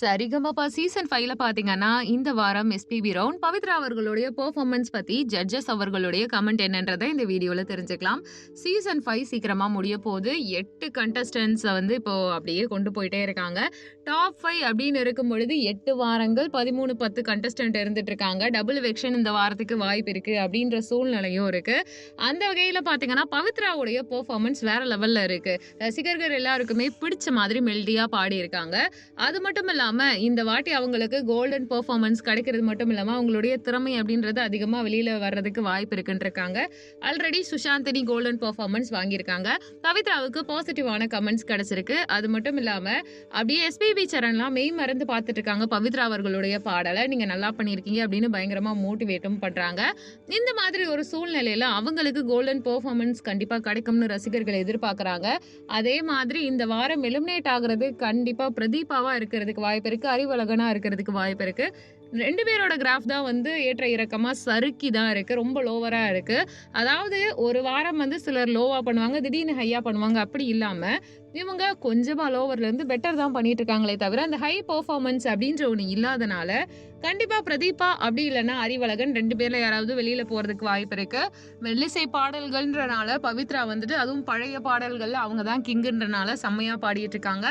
Sa Re Ga Ma Pa season ஃபைவ்ல பாத்தீங்கன்னா இந்த வாரம் எஸ்பிபி ரவுண்ட் பவித்ரா அவர்களுடைய பெர்ஃபார்மன்ஸ் பத்தி ஜட்ஜஸ் அவர்களுடைய கமெண்ட் என்னன்றதை இந்த வீடியோல தெரிஞ்சுக்கலாம். சீசன் ஃபைவ் சீக்கிரமா முடிய போது எட்டு கண்டஸ்டன்ஸ் வந்து இப்போ அப்படியே கொண்டு போயிட்டே இருக்காங்க. டாப் ஃபைவ் அப்படின்னு இருக்கும் பொழுது எட்டு வாரங்கள் பதிமூணு பத்து கண்டஸ்டன்ட் இருந்துட்டு இருக்காங்க. டபுள் வெக்ஷன் இந்த வாரத்துக்கு வாய்ப்பு இருக்கு அப்படின்ற சூழ்நிலையும் இருக்கு. அந்த வகையில பாத்தீங்கன்னா பவித்ராவுடைய பெர்ஃபார்மன்ஸ் வேற லெவல்ல இருக்கு. ரசிகர்கள் எல்லாருக்குமே பிடிச்ச மாதிரி மெல்டியா பாடி இருக்காங்க அது மட்டும் இல்லாம இந்த வாட்டி அவங்களுக்கு கோல்டன் பெர்ஃபார்மன்ஸ் கிடைக்கிறது மட்டும் இல்லாமல் அவங்களுடைய திறமை அப்படின்றது அதிகமாக வெளியில் வர்றதுக்கு வாய்ப்பு இருக்குன்றிருக்காங்க. ஆல்ரெடி சுஷாந்தினி கோல்டன் பெர்ஃபார்மன்ஸ் வாங்கியிருக்காங்க. பவித்ராவுக்கு பாசிட்டிவான கமெண்ட்ஸ் கிடச்சிருக்கு. அது மட்டும் இல்லாமல் அப்படியே எஸ்பிபி சரண்லாம் மெய் மறந்து பார்த்துட்டு இருக்காங்க பவித்ரா அவர்களுடைய பாடலை. நீங்கள் நல்லா பண்ணியிருக்கீங்க அப்படின்னு பயங்கரமாக மோட்டிவேட்டும் பண்ணுறாங்க இந்த மாதிரி ஒரு சூழ்நிலையில் அவங்களுக்கு கோல்டன் பெர்ஃபார்மன்ஸ் கண்டிப்பாக கிடைக்கும்னு ரசிகர்கள் எதிர்பார்க்குறாங்க. அதே மாதிரி இந்த வாரம் எலிமினேட் ஆகிறது கண்டிப்பாக பிரதீபாவாக இருக்கிறதுக்கு வாய்ப்பு இருக்கு. அறிவழகனா இருக்கிறதுக்கு வாய்ப்பு இருக்கு. ரெண்டு பேரோட கிராஃப் தான் வந்து ஏற்ற இறக்கமாக சறுக்கி தான் இருக்குது ரொம்ப லோவராக இருக்குது அதாவது ஒரு வாரம் வந்து சிலர் லோவாக பண்ணுவாங்க. திடீர்னு ஹையாக பண்ணுவாங்க. அப்படி இல்லாமல் இவங்க கொஞ்சமாக லோவர்லேருந்து பெட்டர் தான் பண்ணிட்டு இருக்காங்களே தவிர அந்த ஹை பர்ஃபார்மன்ஸ் அப்படின்ற ஒன்று இல்லாதனால கண்டிப்பாக பிரதீபா அப்படி இல்லைன்னா அறிவழகன் ரெண்டு பேரில் யாராவது வெளியில் போகிறதுக்கு வாய்ப்பு இருக்கு. மெல்லிசை பாடல்கள்ன்றனால பவித்ரா வந்துட்டு அதுவும் பழைய பாடல்களில் அவங்க தான் கிங்குன்றனால செம்மையாக பாடிட்டு இருக்காங்க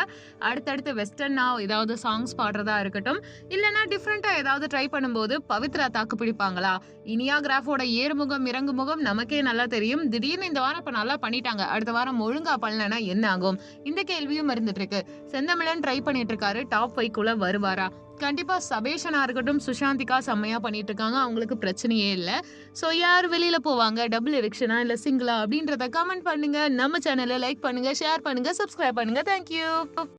அடுத்தடுத்து வெஸ்டர்னா ஏதாவது சாங்ஸ் பாடுறதா இருக்கட்டும். இல்லைன்னா டிஃப்ரெண்ட்டாக ஏதாவது ட்ரை பண்ணும்போது பவித்ரா தாக்கு பிடிப்பாங்களா? இனியா கிராஃபோட ஏறுமுகம் இறங்குமுகம் நமக்கே நல்லா தெரியும். திடீர்னு இந்த வாரம் இப்போ நல்லா பண்ணிட்டாங்க. அடுத்த வாரம் ஒழுங்கா பண்ணலன்னா என்ன ஆகும்? இந்த கேள்வியும் இருந்துட்டு இருக்கு செந்தமிழன் ட்ரை பண்ணிட்டு இருக்காரு டாப் ஃபைவ்குள்ள வருவாரா? கண்டிப்பா சபேஷனா இருக்கட்டும் சுஷாந்திகா செம்மையா பண்ணிட்டு இருக்காங்க அவங்களுக்கு பிரச்சனையே இல்லை. ஸோ யார் வெளியில போவாங்க? டபுள் எவிக்ஷனா இல்ல சிங்கிளா அப்படின்றத கமெண்ட் பண்ணுங்க. நம்ம சேனலை லைக் பண்ணுங்க ஷேர் பண்ணுங்க சப்ஸ்கிரைப் பண்ணுங்க. தேங்க்யூ